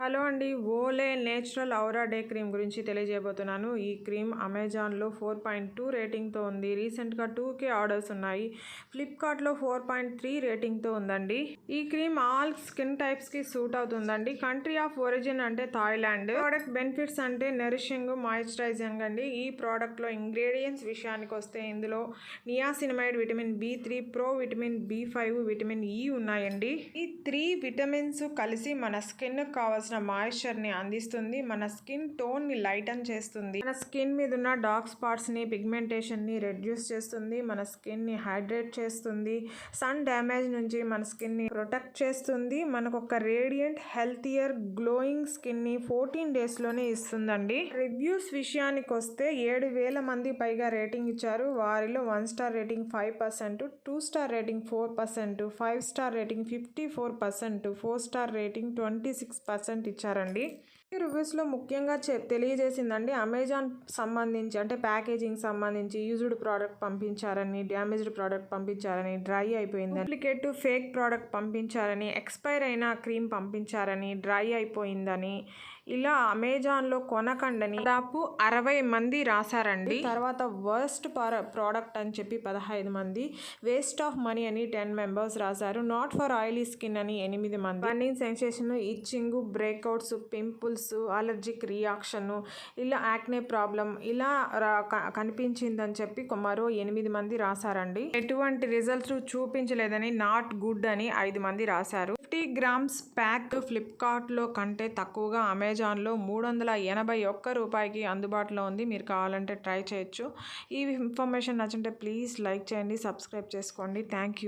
Hello అండి ఓలే natural ఔరా డే క్రీమ్ గురించి తెలియజేయబోతున్నాను. ఈ క్రీమ్ అమెజాన్లో ఫోర్ పాయింట్ టూ రేటింగ్తో ఉంది. రీసెంట్గా టూ కే ఆర్డర్స్ ఉన్నాయి. ఫ్లిప్కార్ట్లో ఫోర్ పాయింట్ త్రీ రేటింగ్తో ఉందండి. ఈ క్రీమ్ ఆల్ స్కిన్ టైప్స్కి సూట్ అవుతుందండి. కంట్రీ ఆఫ్ ఒరిజిన్ అంటే థాయిలాండ్. ప్రోడక్ట్ బెనిఫిట్స్ అంటే నరిషింగ్ మాయిశ్చరైజింగ్ అండి. ఈ ప్రోడక్ట్లో ఇంగ్రీడియంట్స్ విషయానికి వస్తే ఇందులో niacinamide vitamin B three pro vitamin B five vitamin E ఉన్నాయండి. ఈ త్రీ విటమిన్స్ కలిసి మన స్కిన్ కావాల్సిన మాయిశ్చర్ని అందిస్తుంది. మన స్కిన్ టోన్ని లైటన్ చేస్తుంది. మన స్కిన్ మీద ఉన్న డార్క్ స్పాట్స్ని పిగ్మెంటేషన్ని రెడ్యూస్ చేస్తుంది. మన స్కిన్ని హైడ్రేట్ చేస్తుంది. సన్ డ్యామేజ్ నుంచి మన స్కిన్ని ప్రొటెక్ట్ చేస్తుంది. మనకు ఒక రేడియంట్ హెల్తియర్ గ్లోయింగ్ స్కిన్ని ఫోర్టీన్ డేస్లోనే ఇస్తుందండి. రివ్యూస్ విషయానికి వస్తే ఏడు వేల మంది పైగా రేటింగ్ ఇచ్చారు. వారిలో one star rating five percent two star rating four percent five star rating fifty four percent four star rating twenty six percent ఇచ్చారండి. ఈ రివ్యూస్లో ముఖ్యంగా చె తెలియజేసిందండి అమెజాన్ సంబంధించి అంటే ప్యాకేజింగ్ సంబంధించి యూజ్డ్ ప్రోడక్ట్ పంపించారని డ్యామేజ్డ్ ప్రోడక్ట్ పంపించారని డ్రై అయిపోయిందని డూప్లికేట్ ఫేక్ ప్రోడక్ట్ పంపించారని ఎక్స్పైర్ అయిన క్రీమ్ పంపించారని డ్రై అయిపోయిందని ఇలా అమెజాన్లో కొనకండని దాదాపు అరవై మంది రాశారండి. తర్వాత వర్స్ట్ ప్రోడక్ట్ అని చెప్పి పదహైదు మంది వేస్ట్ ఆఫ్ మనీ అని టెన్ మెంబర్స్ రాశారు. నాట్ ఫర్ ఆయిలీ స్కిన్ అని ఎనిమిది మంది. Burning sensation itching breakouts pimples allergic reaction ఇలా యాక్నే ప్రాబ్లం ఇలా కనిపించిందని చెప్పి మరో ఎనిమిది మంది రాశారండి. ఎటువంటి రిజల్ట్స్ చూపించలేదని నాట్ గుడ్ అని ఐదు మంది రాశారు. ఫిఫ్టీ గ్రామ్స్ ప్యాక్ ఫ్లిప్కార్ట్లో కంటే తక్కువగా అమెజాన్లో మూడు వందల ఎనభై ఒక్క రూపాయికి అందుబాటులో ఉంది. మీరు కావాలంటే ట్రై చేయొచ్చు. ఈ ఇన్ఫర్మేషన్ నచ్చుంటే ప్లీజ్ లైక్ చేయండి సబ్స్క్రైబ్ చేసుకోండి. Thank you.